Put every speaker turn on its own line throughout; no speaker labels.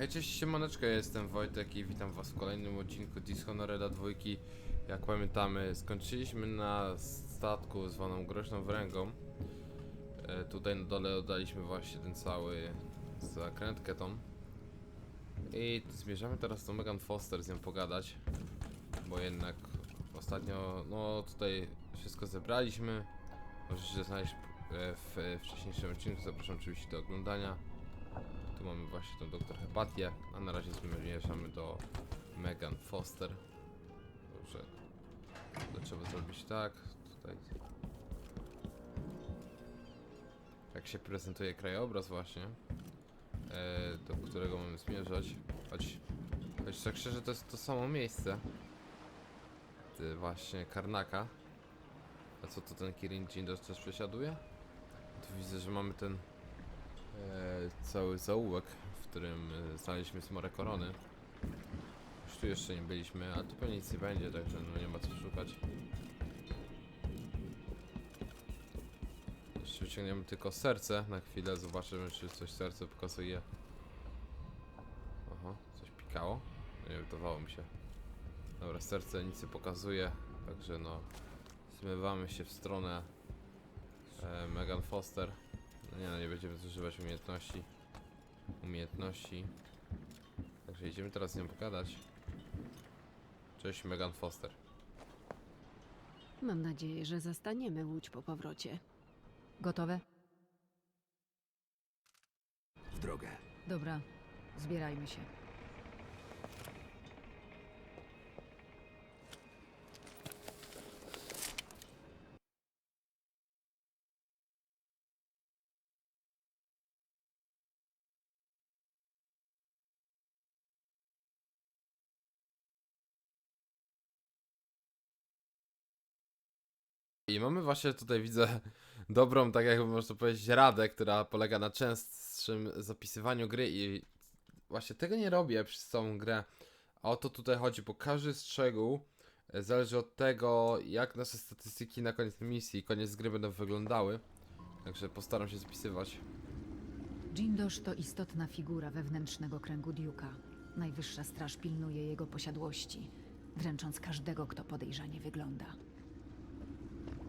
Hej, cześć, siemaneczko, jestem Wojtek i witam was w kolejnym odcinku Dishonoreda 2. Jak pamiętamy, skończyliśmy na statku zwaną Groźną Wręgą. E, tutaj na dole oddaliśmy właśnie ten cały zakrętkę tą. I zmierzamy teraz do Megan Foster z nią pogadać. Bo jednak ostatnio, no tutaj wszystko zebraliśmy. Możecie znaleźć e, w e, wcześniejszym odcinku, zapraszam oczywiście do oglądania. Tu mamy właśnie tą doktor Hepatię, a na razie zmierzamy do Megan Foster. Dobrze. To trzeba zrobić tak. Tutaj. Jak się prezentuje krajobraz właśnie. E, do którego mamy zmierzać. Choć, choć tak szczerze to jest to samo miejsce. Ty, właśnie Karnaka. A co to ten Kirin Jindosh też przesiaduje? Tu widzę, że mamy ten cały zaułek, w którym e, znaleźliśmy smorę korony. Już tu jeszcze nie byliśmy, a tu pewnie nic nie będzie, także no nie ma co szukać. Jeszcze wyciągniemy tylko serce na chwilę, zobaczymy czy coś serce pokazuje. Aha, coś pikało? Nie wydawało mi się. Dobra, serce nic nie pokazuje, także no zmywamy się w stronę e, Megan Foster. Nie no, nie będziemy zużywać umiejętności. Umiejętności. Także idziemy teraz z nią pogadać. Cześć Megan Foster.
Mam nadzieję, że zastaniemy łódź po powrocie. Gotowe?
W drogę.
Dobra, zbierajmy się.
I mamy właśnie tutaj, widzę, dobrą, tak jakby można powiedzieć, radę, która polega na częstszym zapisywaniu gry i właśnie tego nie robię przez całą grę. A o to tutaj chodzi, bo każdy strzegół e, zależy od tego, jak nasze statystyki na koniec misji, koniec gry będą wyglądały. Także postaram się zapisywać.
Jindosz to istotna figura wewnętrznego kręgu Duke'a. Najwyższa straż pilnuje jego posiadłości, dręcząc każdego, kto podejrzanie wygląda.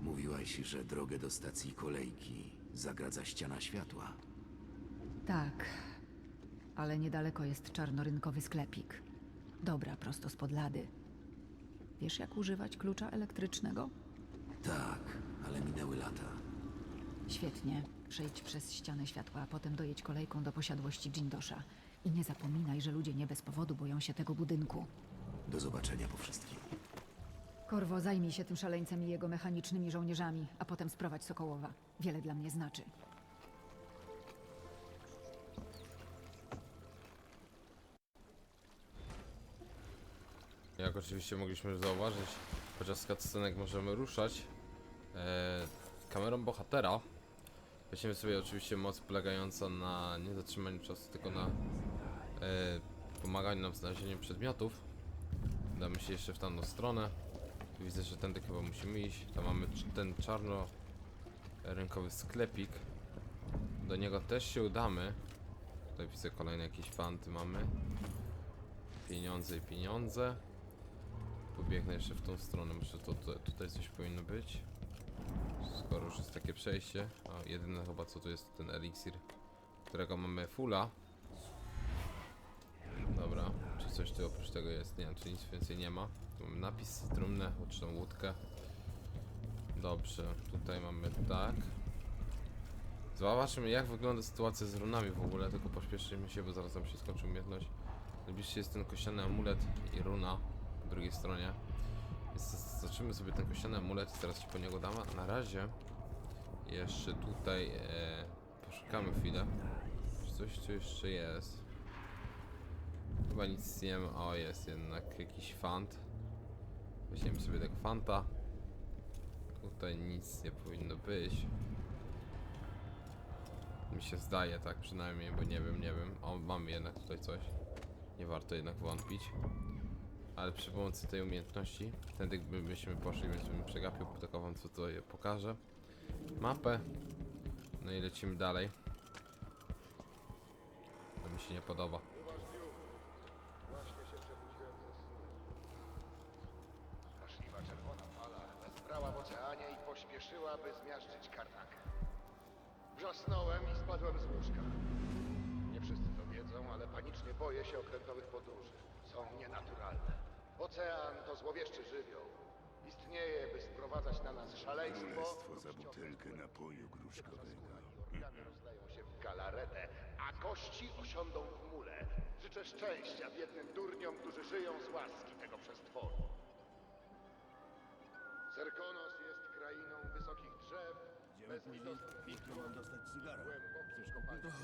Mówiłaś, że drogę do stacji kolejki zagradza ściana światła.
Tak, ale niedaleko jest czarnorynkowy sklepik. Dobra, prosto spod lady. Wiesz, jak używać klucza elektrycznego?
Tak, ale minęły lata.
Świetnie. Przejdź przez ścianę światła, a potem dojedź kolejką do posiadłości Jindosza. I nie zapominaj, że ludzie nie bez powodu boją się tego budynku.
Do zobaczenia po wszystkim.
Korwo, zajmij się tym szaleńcem i jego mechanicznymi żołnierzami, a potem sprowadź Sokołowa. Wiele dla mnie znaczy.
Jak oczywiście mogliśmy zauważyć, podczas cutscenek możemy ruszać e, kamerą bohatera. Weźmiemy sobie oczywiście moc polegająca na nie zatrzymaniu czasu, tylko na e, pomaganiu nam w znalezieniu przedmiotów. Damy się jeszcze w tamtą stronę. Tu widzę, że tędy chyba musimy iść. Tam mamy ten czarno-rynkowy sklepik. Do niego też się udamy. Tutaj widzę kolejne jakieś fanty mamy. Pieniądze i pieniądze. Pobiegnę jeszcze w tą stronę, może to, to tutaj coś powinno być. Skoro już jest takie przejście. A jedyne chyba co tu jest to ten eliksir, którego mamy fulla. Dobra, czy coś tu oprócz tego jest? Nie wiem, czy nic więcej nie ma. Napis, trumnę, ucztą łódkę. Dobrze, tutaj mamy tak. Zobaczmy jak wygląda sytuacja z runami w ogóle, tylko pośpieszymy się, bo zaraz nam się skończy umiejętność. Najbliższy jest ten kościany amulet i runa po drugiej stronie. Więc zaznaczymy sobie ten kościany amulet i teraz się po niego damy. Na razie jeszcze tutaj e, poszukamy chwilę. Czy coś tu jeszcze jest? Chyba nic nie ma. O, jest jednak jakiś fant. Weźmiemy sobie tego fanta. Tutaj nic nie powinno być. Mi się zdaje tak przynajmniej, bo nie wiem, nie wiem. O, mamy jednak tutaj coś. Nie warto jednak wątpić. Ale przy pomocy tej umiejętności, wtedy gdybyśmy poszli, więc przegapił, tylko wam co to je pokażę. Mapę. No i lecimy dalej. To mi się nie podoba.
Pośpieszyła, by zmiażdżyć Karnakę. Wrzasnąłem i spadłem z łóżka. Nie wszyscy to wiedzą, ale panicznie boję się okrętowych podróży. Są nienaturalne. Ocean to złowieszczy żywioł. Istnieje, by sprowadzać na nas szaleństwo.
Królestwo za butelkę napoju gruszkowego.
Organy rozleją się w galaretę, a kości osiądą w mule. Życzę szczęścia biednym durniom, którzy żyją z łaski tego przestworu. Bezlitosnych
Tu mam dostać cygara.
głębokich kopalni. Ocean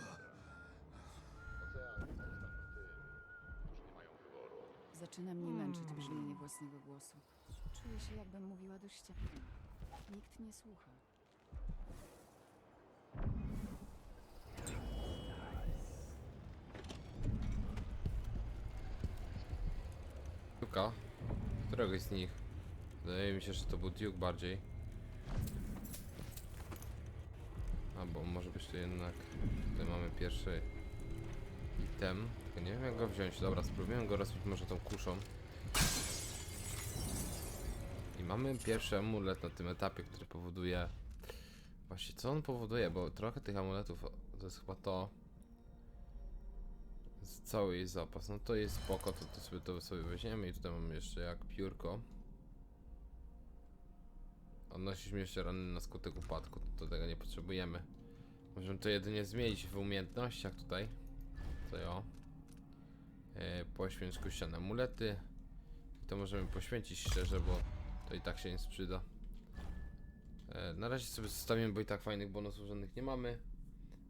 ostatnio tym, którzy nie mają wyboru.
Zaczyna mnie męczyć brzmienie własnego głosu. Czuję się, jakbym mówiła do ściany. Nikt nie słucha.
Duke'a. Któregoś z nich. Wydaje mi się, że to był Duke bardziej. Albo może być to jednak. Tutaj mamy pierwszy item. Tylko nie wiem jak go wziąć. Dobra, spróbujemy go rozbić może tą kuszą. I mamy pierwszy amulet na tym etapie, który powoduje... Właśnie co on powoduje, bo trochę tych amuletów to jest chyba to... Cały jej zapas. No to jest spoko, to, to sobie to sobie weźmiemy i tutaj mamy jeszcze jak piórko. Odnosi śmierci rany na skutek upadku, to tego nie potrzebujemy. Możemy to jedynie zmienić w umiejętnościach tutaj. Tutaj o. E, poświęć kościane amulety. I to możemy poświęcić szczerze, bo to i tak się nie sprzyda. E, na razie sobie zostawimy, bo i tak fajnych bonusów żadnych nie mamy.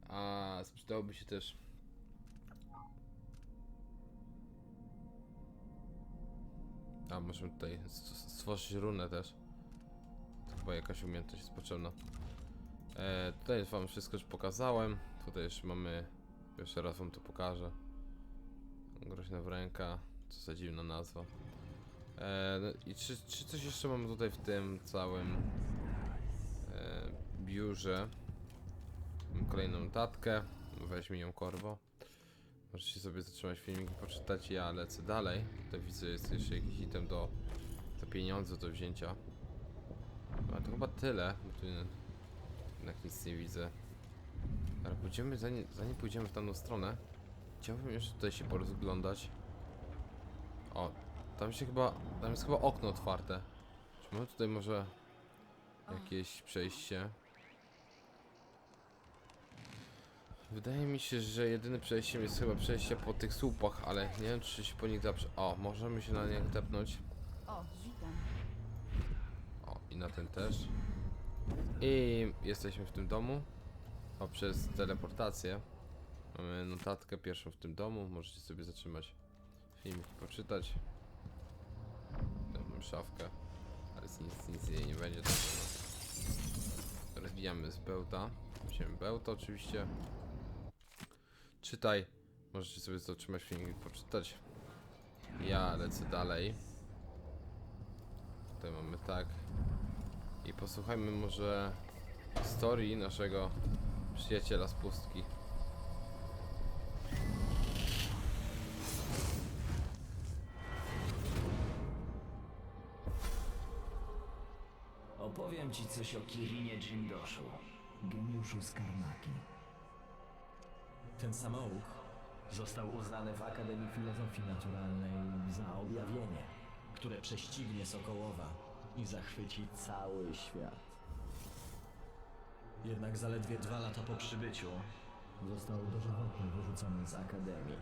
A sprzedałoby się też A, możemy tutaj stworzyć runę też. Chyba jakaś umiejętność jest potrzebna. E, tutaj wam wszystko już pokazałem. Tutaj jeszcze mamy... Jeszcze raz wam to pokażę. Groźna wręka. Co za dziwna nazwa. E, no i czy, czy coś jeszcze mamy tutaj w tym całym e, biurze? Mam kolejną notatkę. Weźmie ją korwo. Możecie sobie zatrzymać filmik i poczytać, ja lecę dalej. Tutaj widzę, jest jeszcze jakiś item do, do pieniądze do wzięcia. A to chyba tyle, bo tu jednak nic nie widzę. Ale pójdziemy, zanim, zanim pójdziemy w tamtą stronę, chciałbym jeszcze tutaj się porozglądać. O, tam się chyba, tam jest chyba okno otwarte. Czy mamy tutaj może jakieś przejście? Wydaje mi się, że jedynym przejściem jest chyba przejście po tych słupach, ale nie wiem czy się po nich zaprze... O, możemy się na nie tepnąć. Na ten też. I jesteśmy w tym domu. Poprzez teleportację. Mamy notatkę pierwszą w tym domu. Możecie sobie zatrzymać filmik i poczytać. Tutaj mam szafkę. Ale nic, nic jej nie będzie. Rozbijamy z bełta. Weźmiemy bełta oczywiście. Czytaj. Możecie sobie zatrzymać filmik i poczytać. Ja lecę dalej. Tutaj mamy tak. I posłuchajmy może historii naszego przyjaciela z pustki.
Opowiem ci coś o Kirinie Jindoszu, geniuszu z Karnaki. Ten samouk został uznany w Akademii Filozofii Naturalnej za objawienie, które prześcignie Sokołowa i zachwyci cały świat. Jednak zaledwie dwa lata po przybyciu został dożywotnie wyrzucony z Akademii.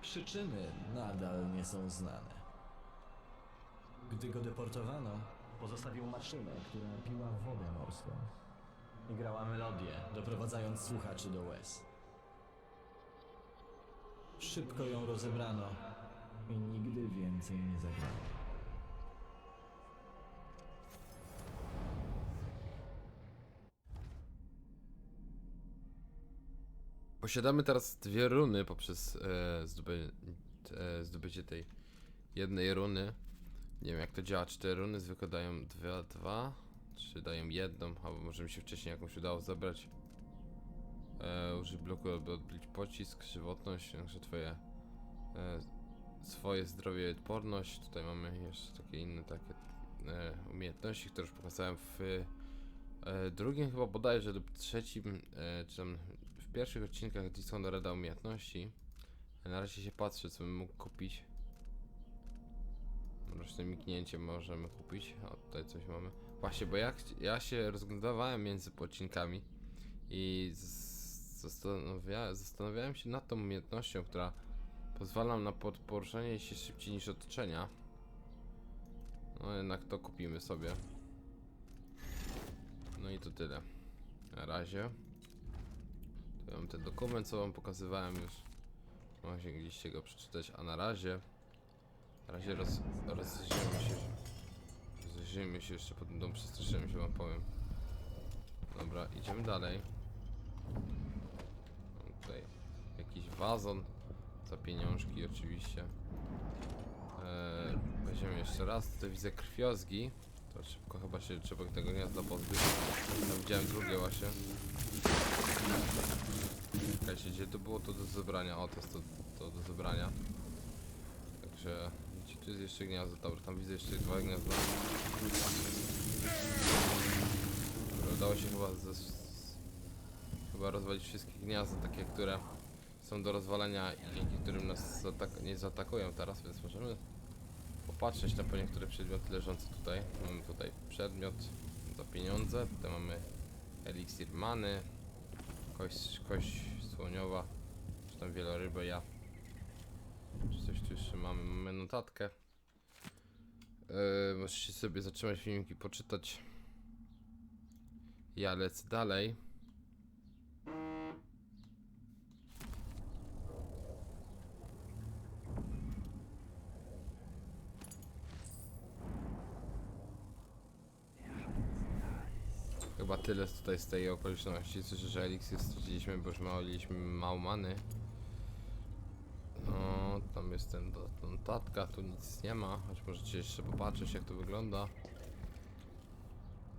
Przyczyny nadal nie są znane. Gdy go deportowano, pozostawił maszynę, która piła wodę morską. I grała melodię, doprowadzając słuchaczy do łez. Szybko ją rozebrano i nigdy więcej nie zagrała.
Posiadamy teraz dwie runy poprzez e, zdoby, e, zdobycie tej jednej runy. Nie wiem jak to działa, czy te runy zwykle dają dwa, dwa czy dają jedną, albo może mi się wcześniej jakąś udało zebrać. E, użyj bloku, aby odbić pocisk, żywotność, także twoje e, swoje zdrowie i odporność. Tutaj mamy jeszcze takie inne takie e, umiejętności, które już pokazałem w e, drugim chyba bodajże lub trzecim, e, czy tam w pierwszych odcinkach Dishonoreda umiejętności. Na razie się patrzę, co bym mógł kupić. Roczne mignięcie możemy kupić. O, tutaj coś mamy. Właśnie, bo ja, chci- ja się rozglądałem między odcinkami i zastanawia, zastanawiałem się nad tą umiejętnością, która pozwala na poruszanie się szybciej niż otoczenia. No jednak to kupimy sobie. No i to tyle. Na razie. Tu mam ten dokument, co wam pokazywałem już. Się go przeczytać, a na razie. Na razie roz, rozejrzymy się. Rozejrzymy się jeszcze pod ten dom, przestraszymy się wam powiem. Dobra, idziemy dalej. Tutaj jakiś wazon. Za pieniążki oczywiście. Eee, weźmiemy jeszcze raz. Tutaj widzę krwiozgi. To szybko chyba się trzeba tego gniazda pozbyć. Tam widziałem drugie właśnie. Czekajcie, gdzie to było to do zebrania? O, to jest to, to do zebrania. Także, gdzie tu jest jeszcze gniazdo? Dobra, tam widzę jeszcze dwa gniazda. Dobra, udało się chyba zes- chyba rozwalić wszystkie gniazda, takie, które są do rozwalenia i dzięki którym nas nie zaatakują teraz, więc możemy popatrzeć na po niektóre przedmioty leżące tutaj. Mamy tutaj przedmiot za pieniądze, tutaj mamy eliksir many, kość, kość słoniowa, czy tam wielorybę ja. Czy coś tu jeszcze mamy? Mamy notatkę. Yy, możecie sobie zatrzymać filmiki, poczytać. Ja lecę dalej. Chyba tyle tutaj z tej okoliczności. Słyszę, że eliksir straciliśmy, bo już mieliśmy mało many. No, tam jest ten notatka, tu nic nie ma, choć możecie jeszcze popatrzeć jak to wygląda.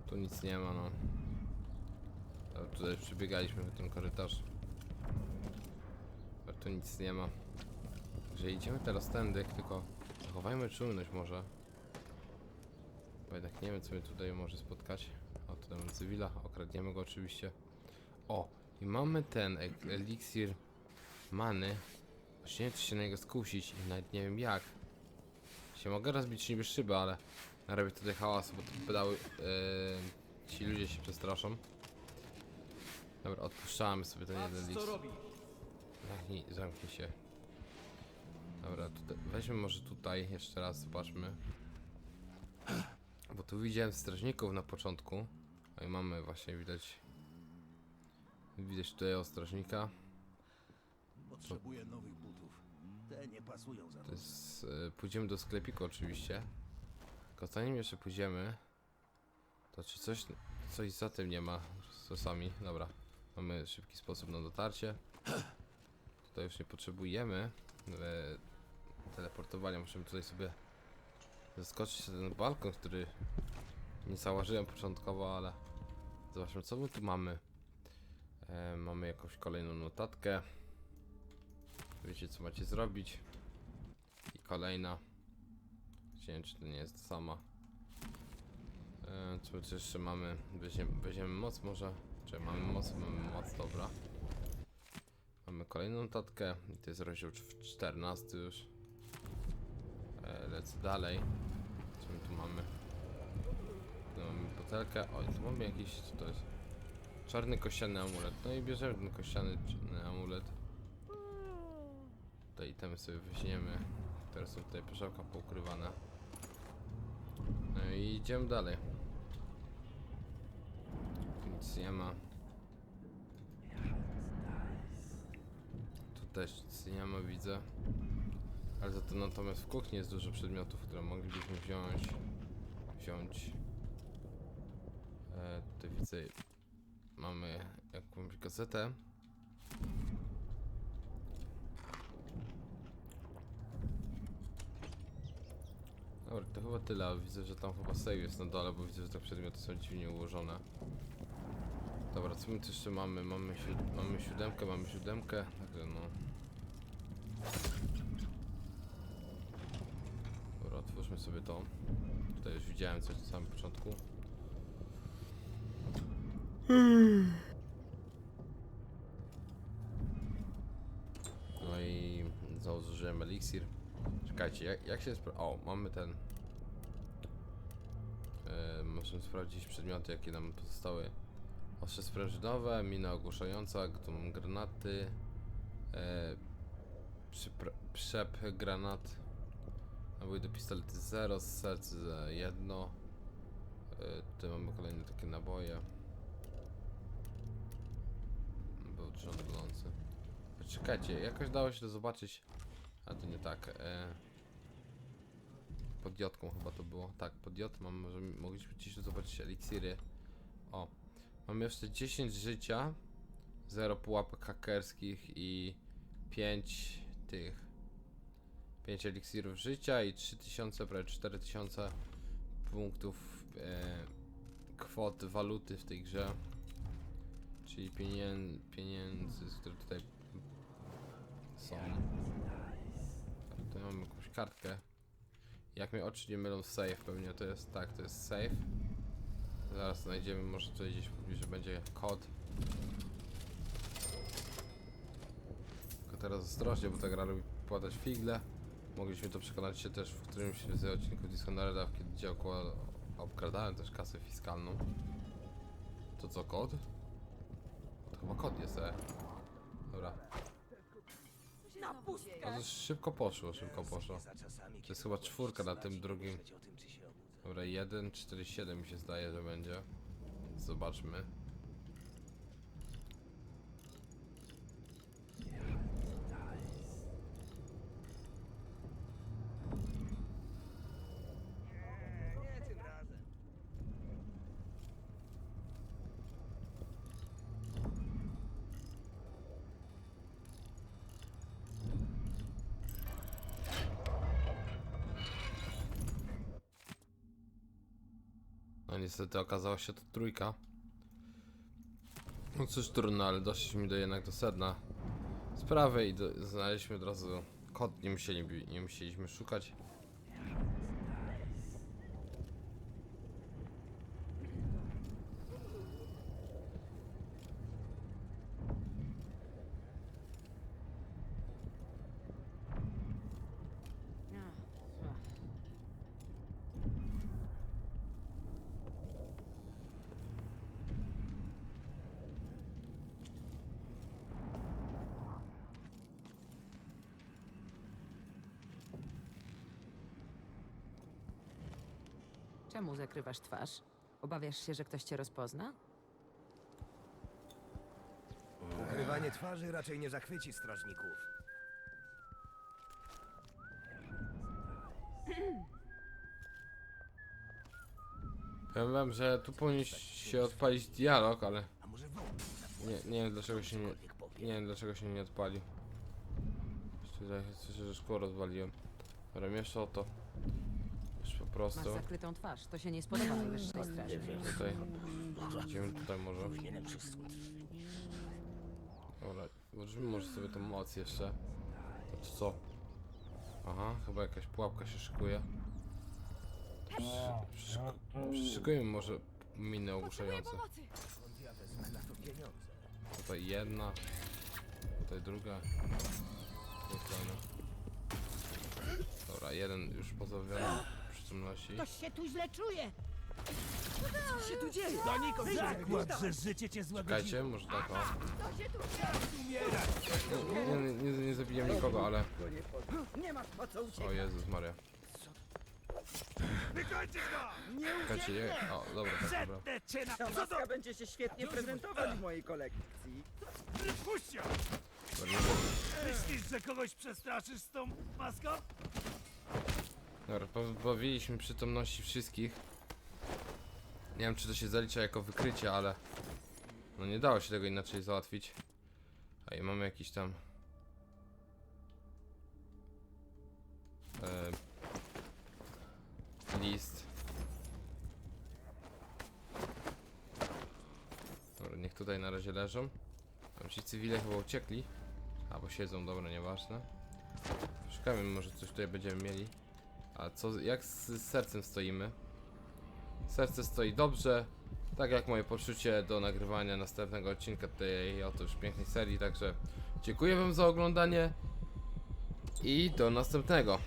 Tu nic nie ma, no. Tutaj przebiegaliśmy w ten korytarz. Ale tu nic nie ma. Także idziemy teraz tędy, tylko zachowajmy czujność może. Bo jednak nie wiem co mnie tutaj może spotkać. O, tutaj mamy cywila, okradniemy go oczywiście. O, i mamy ten eliksir many. Właśnie nie czy się na niego skusić i nawet nie wiem jak. Się mogę rozbić niby szybę, ale narobię tutaj hałasu, bo te pedały, yy, ci ludzie się przestraszą. Dobra, odpuszczamy sobie ten jeden list. Zamknij, zamknij się. Dobra, tutaj, weźmy może tutaj jeszcze raz, zobaczmy. Bo tu widziałem strażników na początku. Mamy właśnie widać. Widać tutaj o strażnika.
Potrzebuję nowych butów. Te nie pasują za
To jest, e, pójdziemy do sklepiku oczywiście. Tylko zanim jeszcze pójdziemy, to czy coś, coś za tym nie ma z sosami? Dobra, mamy szybki sposób na dotarcie. Tutaj już nie potrzebujemy e, teleportowania, musimy tutaj sobie zaskoczyć na ten balkon, który nie założyłem początkowo, ale zobaczmy co my tu mamy. E, mamy jakąś kolejną notatkę. Wiecie co macie zrobić. I kolejna. Nie wiem, czy to nie jest sama. E, co jeszcze mamy? Weźmiemy, weźmiemy moc może? Czy mamy moc? Mamy moc, dobra. Mamy kolejną notatkę. I to jest rozdział cz- 14 już. E, lecę dalej. Co my tu mamy? Mamy butelkę. Oj, tu mamy jakiś... Co to jest? Czarny kościany amulet. No i bierzemy ten kościany amulet. Te itemy sobie weźmiemy. Teraz są tutaj proszałka poukrywane. No i idziemy dalej. Nic nie ma. Tu też nic nie ma, widzę. Ale za to natomiast w kuchni jest dużo przedmiotów, które moglibyśmy wziąć. Wziąć. E, tutaj widzę. Mamy jakąś gazetę. Dobra, to chyba tyle. Widzę, że tam chyba save jest na dole, bo widzę, że te przedmioty są dziwnie ułożone. Dobra, co my tu jeszcze mamy? Mamy, mamy siódemkę, mamy siódemkę. Także no. Dobra, otwórzmy sobie to. Tutaj już widziałem coś na samym początku. No i znowu zużyłem eliksir. Czekajcie, jak, jak się O, mamy ten. E, możemy sprawdzić przedmioty, jakie nam pozostały. Ostrze sprężynowe, mina ogłuszająca, granaty. Przypra- przep granat. Nabój do pistoletu 0, serce za jedno. E, tutaj mamy kolejne takie naboje. Był trzon golący. Czekajcie, jakoś dało się to zobaczyć. A to nie tak. E... Pod jotką chyba to było. Tak, pod jot mam, może mogliśmy gdzieś zobaczyć eliksiry. O, mam jeszcze 10 życia, 0 pułapek hakerskich i 5 tych. 5 eliksirów życia i 3000, prawie 4000 punktów e, kwot waluty w tej grze. Czyli pieniędzy, które tutaj są. Tutaj mamy jakąś kartkę. Jak mnie oczy nie mylą, safe pewnie to jest. Tak, to jest safe. Zaraz znajdziemy, może tutaj gdzieś pobliżu będzie kod. Tylko teraz ostrożnie, bo ta gra lubi płatać figle. Mogliśmy to przekonać się też w którymś z odcinków Dishonored'a, kiedy działko obkradałem też kasę fiskalną. To co, kod? Chyba kod jest, e. Dobra. To szybko poszło, szybko poszło. To jest chyba czwórka na tym drugim. Dobra, 1, 4, 7 mi się zdaje, że będzie. Zobaczmy. No niestety okazała się to trójka. No cóż trudno, ale doszliśmy do jednak do sedna sprawy i do, znaleźliśmy od razu kod, nie, musieli, nie musieliśmy szukać.
Czemu zakrywasz twarz? Obawiasz się, że ktoś cię rozpozna?
Ukrywanie twarzy raczej nie zachwyci strażników.
Powiem wam, że tu powinien się odpalić dialog, ale
A może wąt
nie, nie wiem dlaczego się nie, nie wiem dlaczego się nie odpalił. Tutaj słyszę, że szkło rozwaliłem. Dobra, jeszcze o to.
Masz
prostu.
zakrytą twarz, to się nie spodoba najwyższej straży.
Tutaj. Idziemy tutaj może. Dobra, włożymy może sobie tą moc jeszcze. To czy co? Aha, chyba jakaś pułapka się szykuje. To przy- przyszyku- Przyszykujmy może miny ogłuszające. Tutaj jedna. Tutaj druga. Dobra, jeden już pozbawiony przytomności.
się tu źle czuje!
Zakład, że życie cię złagodziło.
Czekajcie, może tak o. Nie, nie, nie, nie zabijam nikogo, ale...
Nie masz po co uciekać!
O Jezus Maria. Czekajcie, nie... O, dobra, tak, dobra.
Cię na...
Ta
Co to?
maska będzie się świetnie prezentować w mojej kolekcji.
Puść ją! Myślisz, że kogoś przestraszysz z tą maską?
Dobra, pozbawiliśmy przytomności wszystkich. Nie wiem, czy to się zalicza jako wykrycie, ale... No nie dało się tego inaczej załatwić. A i mamy jakiś tam... E, list. Dobra, niech tutaj na razie leżą. Tam ci cywile chyba uciekli. Albo siedzą, dobra, nieważne. Szukamy, może coś tutaj będziemy mieli. A co, jak z sercem stoimy? Serce stoi dobrze. Tak jak moje poczucie do nagrywania następnego odcinka tej oto już pięknej serii, także dziękuję wam za oglądanie i do następnego.